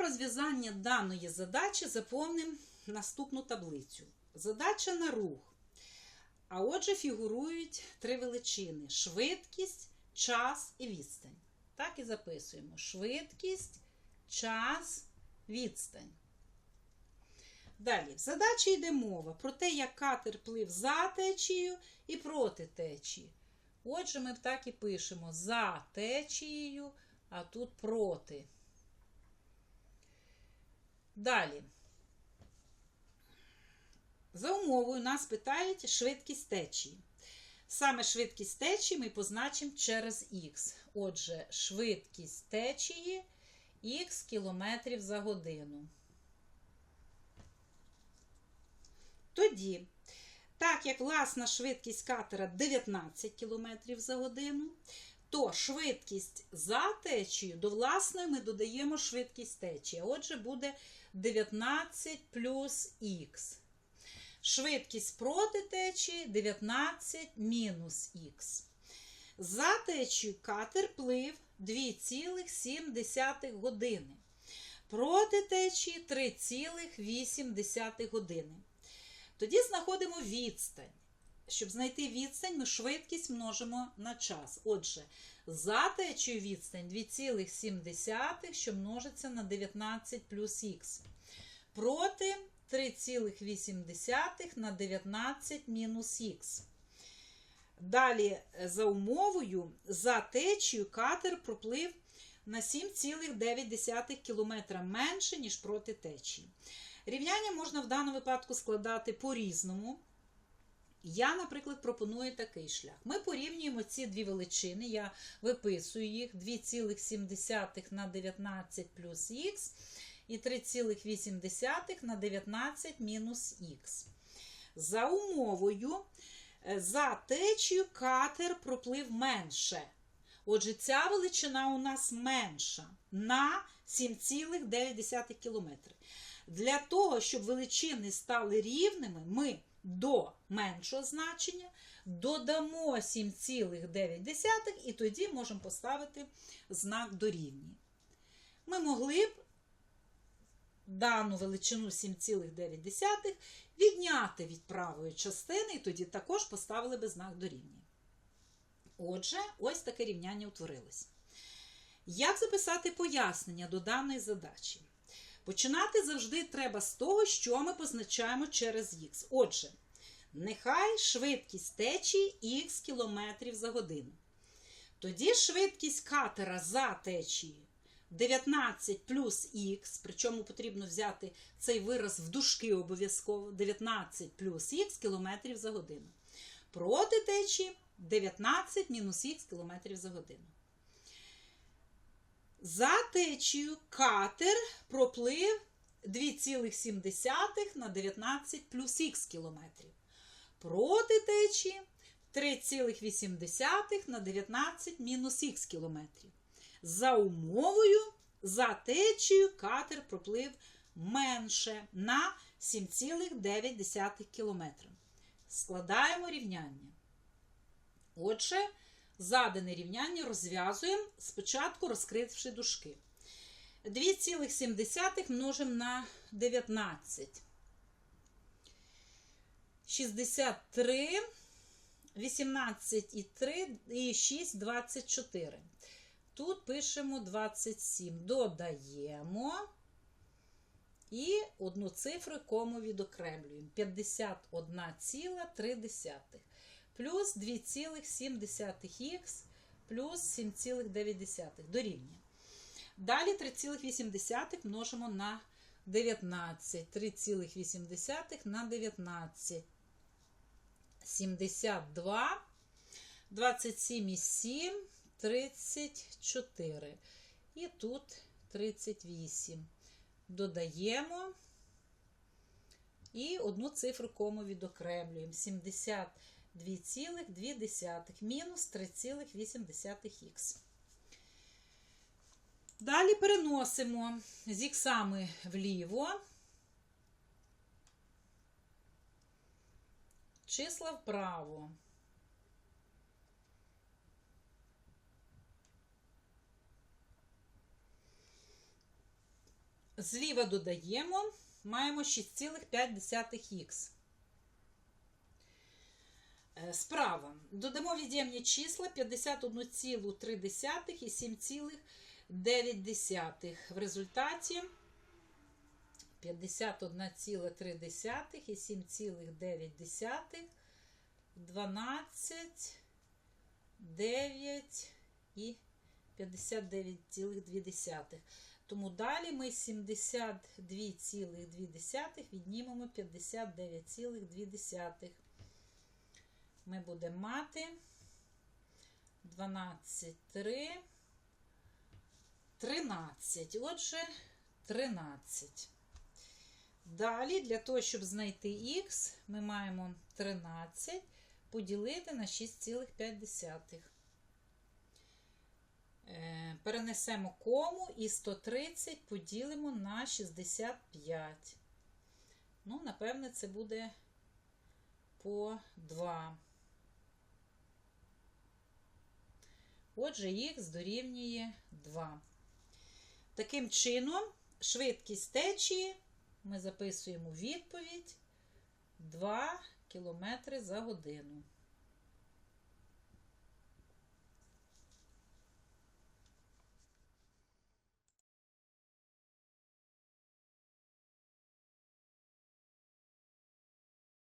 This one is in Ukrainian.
розв'язання даної задачі заповнимо наступну таблицю. Задача на рух. А отже, фігурують три величини: швидкість, час і відстань. Так і записуємо: швидкість, час, відстань. Далі, в задачі йде мова про те, як катер плив за течією і проти течії. Отже, ми так і пишемо за течією, а тут проти. Далі. За умовою нас питають швидкість течії. Саме швидкість течії ми позначимо через х. Отже, швидкість течії х кілометрів за годину. Тоді, так як власна швидкість катера 19 км за годину, то швидкість за течією до власної ми додаємо швидкість течії. Отже, буде 19 плюс х. Швидкість проти течії 19 мінус х. За течією катер плив 2,7 години. Проти течії 3,8 години. Тоді знаходимо відстань. Щоб знайти відстань, ми швидкість множимо на час. Отже, за течію відстань 2,7, що множиться на 19 плюс х. Проти 3,8 на 19 мінус х. Далі, за умовою, за течію катер проплив на 7,9 км менше, ніж проти течії. Рівняння можна в даному випадку складати по-різному. Я, наприклад, пропоную такий шлях. Ми порівнюємо ці дві величини, я виписую їх 2,7 на 19 плюс х і 3,8 на 19 мінус х. За умовою, за течію катер проплив менше. Отже, ця величина у нас менша на 7,9 км. Для того, щоб величини стали рівними, ми до меншого значення додамо 7,9 і тоді можемо поставити знак дорівнює. Ми могли б дану величину 7,9 відняти від правої частини, і тоді також поставили би знак дорівнює. Отже, ось таке рівняння утворилось. Як записати пояснення до даної задачі? Починати завжди треба з того, що ми позначаємо через х. Отже, нехай швидкість течії х км за годину. Тоді швидкість катера за течією 19 плюс х, причому потрібно взяти цей вираз в дужки обов'язково 19 плюс х кілометрів за годину. Проти течії 19 мінус х кілометрів за годину. За течією катер проплив 2,7 на 19 плюс х кілометрів. Проти течії 3,8 на 19 мінус х кілометрів. За умовою, за течією катер проплив менше на 7,9 км. Складаємо рівняння. Отже, задане рівняння розв'язуємо, спочатку розкривши дужки. 2,7 множимо на 19. 63, 18 і 3 і 6, 24. Тут пишемо 27. Додаємо і одну цифру кому відокремлюємо. 51,3 плюс 2,7х плюс 7,9 дорівнює. Далі 3,8 множимо на 19. 3,8 на 19. 72, 27,7, 34. І тут 38. Додаємо і одну цифру кому відокремлюємо. 70. 2,2 мінус 3,8х. Далі переносимо з іксами вліво, числа вправо. Зліва додаємо, маємо 6,5х. Е, Справа. Додамо від'ємні числа 51,3 і 7,9. В результаті 51,3 і 7,9, 12, 9 і 59,2. Тому далі ми 72,2 віднімемо 59,2. Ми будемо мати 12, 3, 13. Отже, 13. Далі, для того, щоб знайти х, ми маємо 13 поділити на 6,5. Е, Перенесемо кому і 130 поділимо на 65. Ну, напевне, це буде по 2. Отже, їх дорівнює 2. Таким чином, швидкість течії ми записуємо відповідь 2 км за годину.